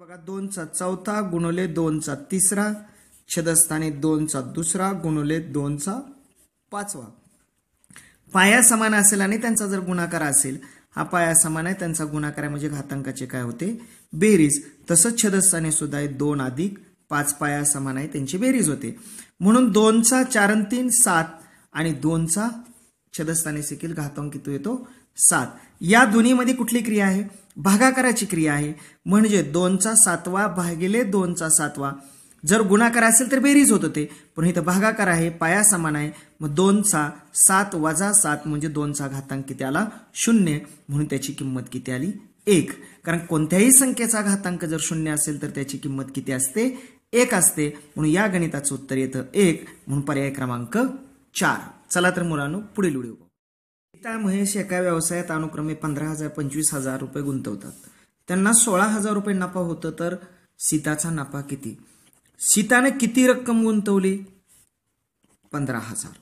बघा दोनचा चौथा गुणले दोनचा तिसरा छदस्थानी दोनचा दुसरा गुणले दोनचा पाचवा. पाया समान असेल आणि त्यांचा जर गुणाकार असेल हा पाया समान आहे त्यांचा गुणाकार आहे म्हणजे घातांकाचे काय होते? बेरीज. तसंच छदस्थानी सुद्धा आहे दोन अधिक पाच पाया समान आहे त्यांची बेरीज होते. म्हणून दोनचा चार तीन सात आणि दोनचा छदस्थानी देखील घातांक किती येतो. सात. या दोन्हीमध्ये कुठली क्रिया आहे? भागाकाराची क्रिया आहे. म्हणजे दोनचा सातवा भागिले दोनचा सातवा. जर गुणाकार असेल तर बेरीज होत होते. पण इथं भागाकार आहे पाया समान आहे. मग दोनचा सात वजा सात म्हणजे दोनचा घातांक किती आला? शून्य. म्हणून त्याची किंमत किती आली? एक. कारण कोणत्याही संख्येचा घातांक जर शून्य असेल तर त्याची किंमत किती असते? एक असते. म्हणून या गणिताचं उत्तर येतं एक. म्हणून पर्याय क्रमांक चार. चला तर मुलांनो पुढील व्हिडिओ पाहू गीता महेश एका व्यवसायात अनुक्रमे पंधरा हजार पंचवीस हजार रुपये गुंतवतात. त्यांना सोळा हजार रुपये नफा होतं तर सीताचा नफा किती? सीताने किती रक्कम गुंतवली? पंधरा हजार.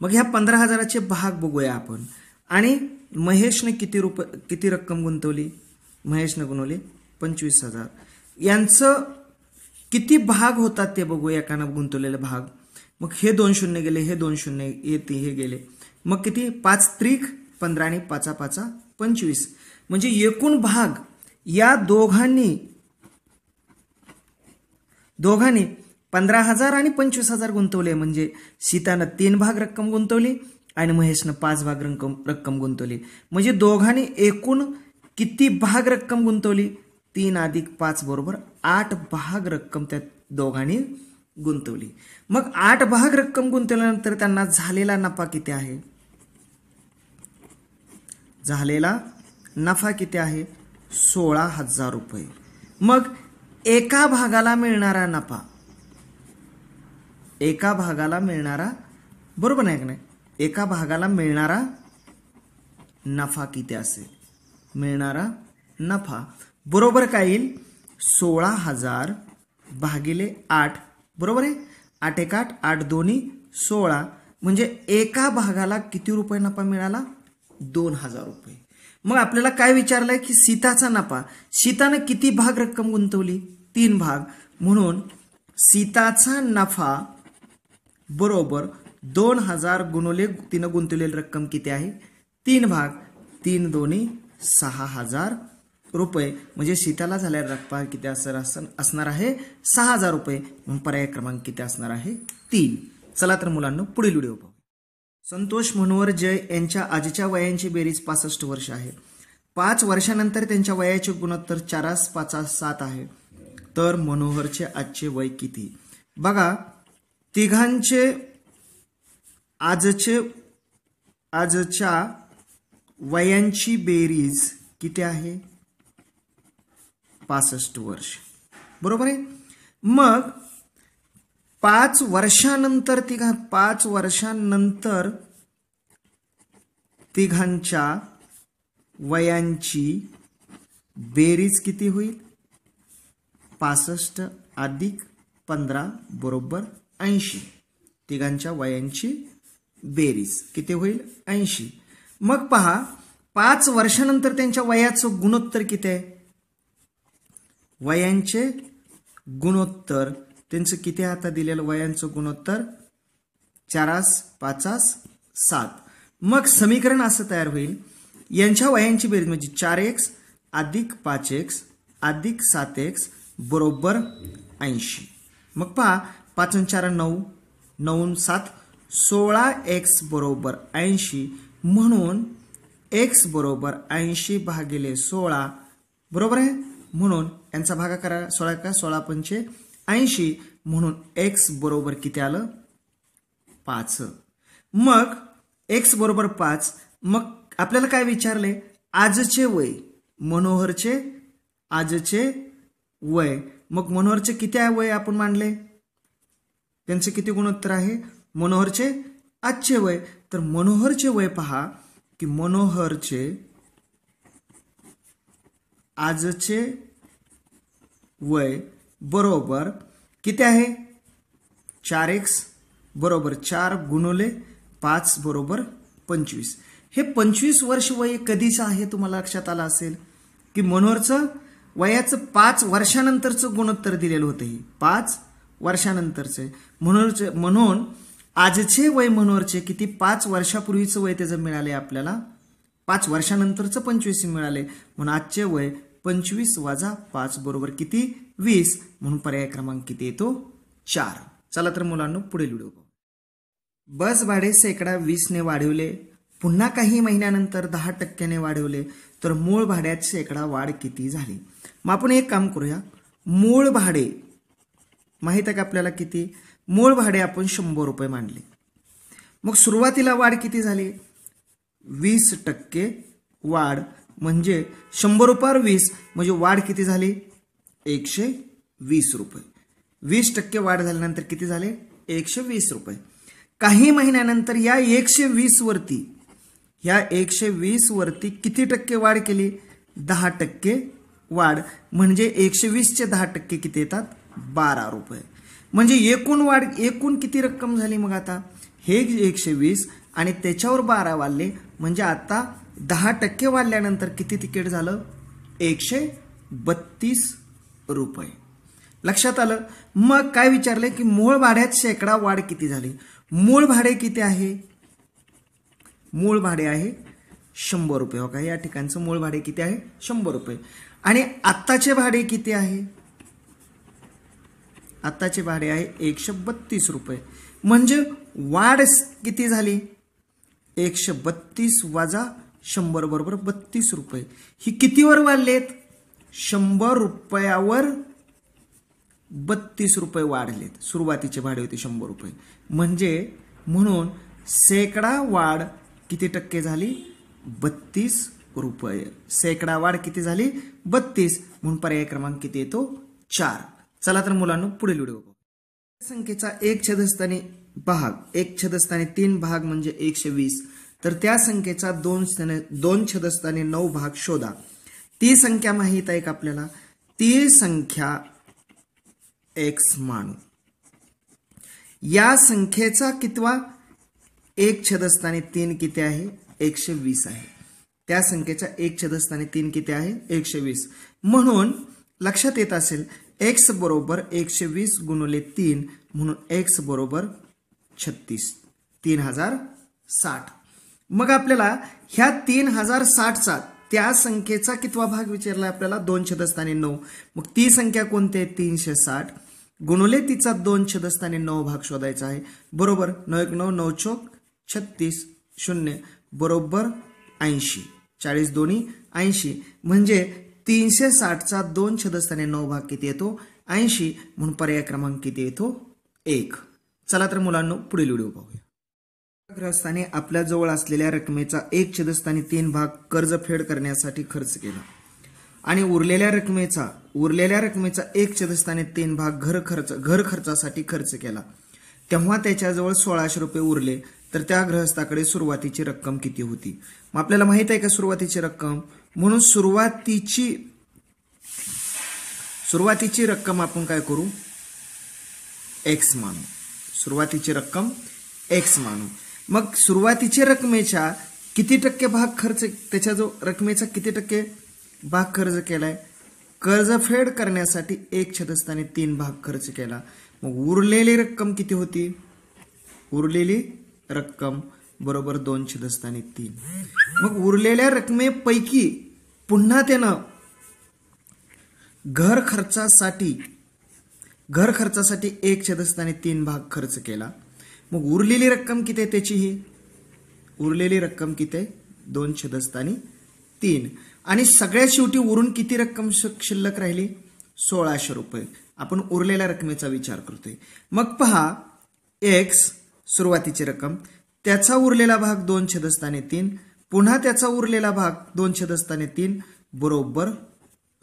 मग ह्या पंधरा हजाराचे भाग बघूया आपण. आणि महेशने किती रुपये किती रक्कम गुंतवली? महेशने गुंतवली पंचवीस हजार. यांचं किती भाग होतात ते बघूया एकानं गुंतवलेले भाग. मग हे दोन शून्य गेले हे दोन शून्य येते हे गेले. मग किती? पाच त्रिक पंधरा आणि पाचा पाचा पंचवीस. म्हणजे एकूण भाग या दोघांनी दोघांनी पंधरा हजार आणि पंचवीस हजार गुंतवले. म्हणजे सीतानं तीन भाग रक्कम गुंतवली आणि महेशनं पाच भाग रक्कम रक्कम गुंतवली. म्हणजे दोघांनी एकूण किती भाग रक्कम गुंतवली? तीन अधिक पाच बरोबर आठ भाग रक्कम त्या दोघांनी गुंतवली. मग आठ भाग रक्कम गुंतवल्यानंतर त्यांना झालेला नफा किती आहे? झालेला नफा किती आहे? सोळा हजार रुपये. मग एका भागाला मिळणारा नफा. एका भागाला मिळणारा बरोबर नाही का नाही? एका भागाला मिळणारा नफा किती असेल? मिळणारा नफा. बरोबर काय येईल? सोळा हजार भागिले आठ बरोबर आहे? आठ एक आठ आठ दोन्ही सोळा. म्हणजे एका भागाला किती रुपये नफा मिळाला? दोन हजार रुपये. मग आपल्याला काय विचारलंय की सीताचा नफा? सीतानं किती भाग रक्कम गुंतवली? तीन भाग. म्हणून सीताचा नफा बरोबर दोन हजार गुणवले तिनं गुंतवलेली रक्कम किती आहे? तीन भाग. तीन दोन्ही सहा हजार रुपये. म्हणजे सीताला झालेला रक्कम किती असं असणार आहे? सहा हजार रुपये. पर्याय क्रमांक किती असणार आहे? तीन. चला तर मुलांना पुढील व्हिडिओ पाहू. संतोष मनोहर जय यांच्या आजच्या वयांची बेरीज पासष्ट वर्ष आहे. पाच वर्षानंतर त्यांच्या वयाचे गुणोत्तर चारास पाचास सात आहे. तर मनोहरचे आजचे वय किती? बघा तिघांचे आजचे आजच्या वयांची बेरीज किती आहे? पासष्ट वर्ष. बरोबर आहे? मग पाच वर्षानंतर तिघा पाच वर्षांनंतर तिघांच्या वयांची बेरीज किती होईल? पासष्ट अधिक पंधरा बरोबर ऐंशी. तिघांच्या वयांची बेरीज किती होईल? ऐंशी. मग पहा पाच वर्षानंतर त्यांच्या वयाचं गुणोत्तर किती आहे? वयांचे गुणोत्तर. त्यांचं किती आता दिलेलं वयांचं गुणोत्तर? चारास पाचास सात. मग समीकरण असं तयार होईल. यांच्या वयांची बेरीज म्हणजे चार एक्स अधिक पाच एक्स अधिक सात एक्स बरोबर ऐंशी. मग पहा पाच चार नऊ नऊ सात सोळा एक्स बरोबर ऐंशी. म्हणून एक्स बरोबर ऐंशी भागिले सोळा बरोबर आहे? म्हणून यांचा भागाकार करा सोळा का सोळा पंचे ऐंशी म्हणून एक्स बरोबर किती आलं? पाच. मग एक्स बरोबर पाच मग आपल्याला काय विचारले? आजचे वय. मनोहरचे आजचे वय. मग मनोहरचे किती आहे वय आपण मांडले? त्यांचे किती गुणोत्तर आहे? मनोहरचे आजचे वय. तर मनोहरचे वय पहा की मनोहरचे आजचे वय बरोबर किती आहे? चार एक्स बरोबर चार गुणवले पाच बरोबर पंचवीस. हे पंचवीस वर्ष वय कधीचं आहे तुम्हाला लक्षात आलं असेल? की मनोहरचं वयाचं पाच वर्षानंतरचं गुणोत्तर दिलेलं होतं हे. पाच वर्षानंतरचे. मनोहरचे म्हणून आजचे वय मनोहरचे किती? पाच वर्षापूर्वीचं वय त्याचं मिळाले आपल्याला. पाच वर्षानंतरचं पंचवीस मिळाले म्हणून आजचे वय पंचवीस वाजा पाच बरोबर किती? वीस. म्हणून पर्याय क्रमांक किती येतो? चार. चला तर मुलांना पुढील व्हिडिओ पाहू. बस भाडे शेकडा वीसने वाढवले. पुन्हा काही महिन्यानंतर दहा टक्क्याने वाढवले. तर मूळ भाड्यात शेकडा वाढ किती झाली? मग आपण एक काम करूया. मूळ भाडे. माहीत आहे का आपल्याला किती? मूळ भाडे आपण शंभर रुपये मांडले मग सुरुवातीला वाढ किती झाली? वीस टक्के वाढ. म्हणजे शंभर रुपयावर वीस म्हणजे वाढ किती झाली? एकशे वीस रुपये. वीस टक्के वाढ झाल्यानंतर किती झाले? एकशे वीस रुपये. काही महिन्यानंतर या एकशे वीस वरती या एकशे वीस वरती किती टक्के वाढ केली? दहा टक्के वाढ. म्हणजे एकशे वीसचे दहा टक्के किती येतात? बारा रुपये. म्हणजे एकूण वाढ एकूण किती रक्कम झाली मग आता? हे एकशे वीस आणि त्याच्यावर बारा वाढले. म्हणजे आता दहा टक्के वाढल्यानंतर किती तिकीट झालं? एकशे बत्तीस रुपये. लक्षात आलं? मग काय विचारले की मूळ भाड्यात शेकडा वाढ किती झाली? मूळ भाडे किती आहे? मूळ भाडे आहे शंभर रुपये. हो का? या ठिकाणचं मूळ भाडे किती आहे? शंभर रुपये. आणि आत्ताचे भाडे किती आहे? आत्ताचे भाडे आहे एकशे बत्तीस रुपये. म्हणजे वाढ किती झाली? एकशे बत्तीस वाजा शंभर बरोबर बत्तीस रुपये. ही कितीवर वाढलेत? शंभर रुपयावर बत्तीस रुपये वाढलेत. सुरुवातीचे भाडे होते शंभर रुपये. म्हणजे म्हणून सेकडा वाढ किती टक्के झाली? बत्तीस रुपये. सेकडा वाढ किती झाली? बत्तीस. म्हणून पर्याय क्रमांक किती येतो? चार. चला तर मुलांना पुढील व्हिडिओ संख्येचा एक छदस्थानी भाग. एक छदस्थानी तीन भाग म्हणजे एकशे वीस. तर त्या संख्येचा दोन स्थाने दोन छदस्थाने नऊ भाग शोधा. ती संख्या माहीत आहे का आपल्याला? ती संख्या एक्स मानू या संख्येचा कितवा? एक छदस्थाने तीन किती आहे? एकशे वीस आहे. त्या संख्येच्या एक छदस्थाने तीन किती आहे? एकशे वीस. म्हणून लक्षात येत असेल एक्स बरोबर एकशे वीस गुणुले तीन म्हणून एक्स बरोबर छत्तीस. तीन हजार साठ. मग आपल्याला ह्या तीन हजार साठचा त्या संख्येचा कितवा भाग विचारला आपल्याला? दोन छदस्थाने नऊ. मग ती संख्या कोणती आहे? तीनशे साठ. गुणुले तिचा दोन छदस्थाने नऊ भाग शोधायचा आहे. बरोबर नऊ एक नऊ नऊ चोक छत्तीस शून्य. बरोबर ऐंशी. चाळीस दोन्ही ऐंशी. म्हणजे तीनशे साठचा दोन छदस्थाने नऊ भाग किती येतो? ऐंशी. म्हणून पर्याय क्रमांक किती येतो? एक. चला तर मुलांना पुढील व्हिडिओ पाहूया. ग्रहस्थाने आपल्या जवळ असलेल्या रकमेचा एक छेदस्थानी तीन भाग कर्जफेड करण्यासाठी खर्च केला. आणि उरलेल्या रकमेचा उरलेल्या रकमेचा एक छेदस्थानी तीन भाग घर खर्च घर खर्चासाठी खर्च केला. तेव्हा त्याच्याजवळ सोळाशे रुपये उरले तर त्या ग्रहस्थाकडे सुरुवातीची रक्कम किती होती? मग आपल्याला माहीत आहे का सुरुवातीची रक्कम? म्हणून सुरुवातीची सुरुवातीची रक्कम आपण काय करू? एक्स मानू. सुरुवातीची रक्कम एक्स मानू. मग सुरुवातीच्या रकमेच्या किती टक्के भाग खर्च त्याच्या जो रकमेचा किती टक्के भाग खर्च केलाय कर्जफेड करण्यासाठी एक छदस्थानी तीन भाग खर्च केला. मग उरलेली रक्कम किती होती? उरलेली रक्कम बरोबर दोन छदस्थानी तीन. मग उरलेल्या रकमेपैकी पुन्हा त्यानं घर खर्चासाठी घर खर्चासाठी एक छदस्थानी तीन भाग खर्च केला. मग उरलेली रक्कम किती आहे त्याची ही? उरलेली रक्कम किती आहे? दोन छदस्तानी तीन. आणि सगळ्यात शेवटी उरून किती रक्कम शिल्लक राहिली? सोळाशे रुपये. आपण उरलेल्या रकमेचा विचार करतोय. मग पहा एक्स सुरुवातीची रक्कम. त्याचा उरलेला भाग दोन छदस्ताने तीन. पुन्हा त्याचा उरलेला भाग दोन छदस्ताने तीन. बरोबर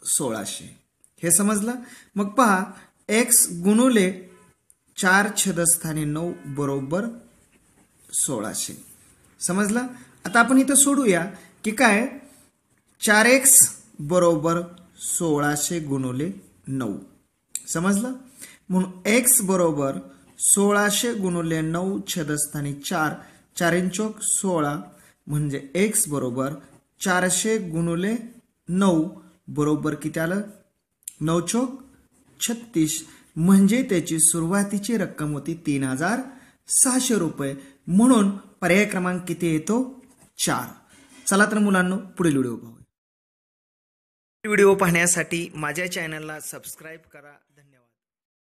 सोळाशे. हे समजलं? मग पहा एक्स गुणुले चार छदस्थाने नऊ बरोबर सोळाशे. समजलं? आता आपण इथं सोडूया की काय? चार एक्स बरोबर सोळाशे गुणोले नऊ. समजलं? म्हणून एक्स बरोबर सोळाशे गुणवले नऊ छदस्थानी चार. चार चोक सोळा म्हणजे एक्स बरोबर चारशे गुणवले नऊ. बरोबर किती आलं? नऊ चौक छत्तीस. म्हणजे त्याची सुरुवातीची रक्कम होती तीन हजार सहाशे रुपये. म्हणून पर्याय क्रमांक किती येतो? चार. चला तर मुलांनो पुढील व्हिडिओ पाहूया. व्हिडिओ पाहण्यासाठी माझ्या चॅनलला सबस्क्राईब करा. धन्यवाद.